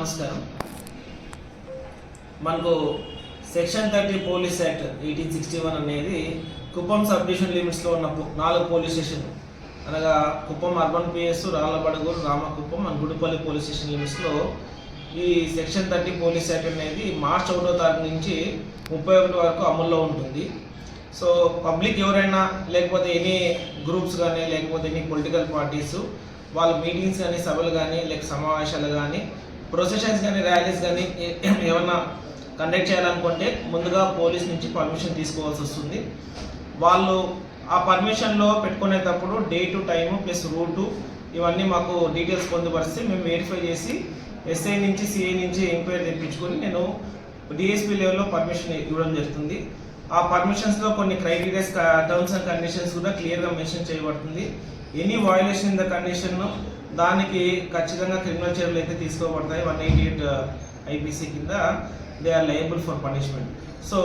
నమస్కారం. మనకు section thirty police act eighteen sixty one అనేది కుప్పం సబ్ డివిజన్ లిమిట్స్లో ఉన్న నాలుగు పోలీస్ స్టేషన్ అనగా Kuppam urban PS Rallabadaguru Ramakuppam and Gudipalli police station లిమిట్స్లో ఈ సెక్షన్ థర్టీ పోలీస్ యాక్ట్ అనేది మార్చ్ ఒకటో తారీఖు నుంచి ముప్పై ఒకటి వరకు అమల్లో ఉంటుంది. సో పబ్లిక్ ఎవరైనా లేకపోతే ఎనీ గ్రూప్స్ కానీ లేకపోతే ఎనీ పొలిటికల్ పార్టీస్ వాళ్ళ మీటింగ్స్ కానీ సభలు కానీ లేక సమావేశాలు కానీ ప్రొసెషన్స్ కానీ ర్యాలీస్ కానీ ఏమైనా ఏమన్నా కండక్ట్ చేయాలనుకుంటే ముందుగా పోలీస్ నుంచి పర్మిషన్ తీసుకోవాల్సి వస్తుంది. వాళ్ళు ఆ పర్మిషన్లో పెట్టుకునేటప్పుడు day to time plus route ఇవన్నీ మాకు డీటెయిల్స్ పొందుపరిస్తే మేము వెరిఫై చేసి ఎస్ఐ నుంచి సిఐ నుంచి ఎంక్వైరీ తెప్పించుకొని నేను డిఎస్పీ లెవెల్లో పర్మిషన్ ఇవ్వడం జరుగుతుంది. ఆ పర్మిషన్స్లో కొన్ని క్రైటీరియాస్ టర్మ్స్ అండ్ కండిషన్స్ కూడా క్లియర్గా మెన్షన్ చేయబడుతుంది. Any violation in the condition దానికి ఖచ్చితంగా క్రిమినల్ చర్యలు అయితే తీసుకోబడతాయి. One eighty eight uh, IPC కింద they are liable for punishment. So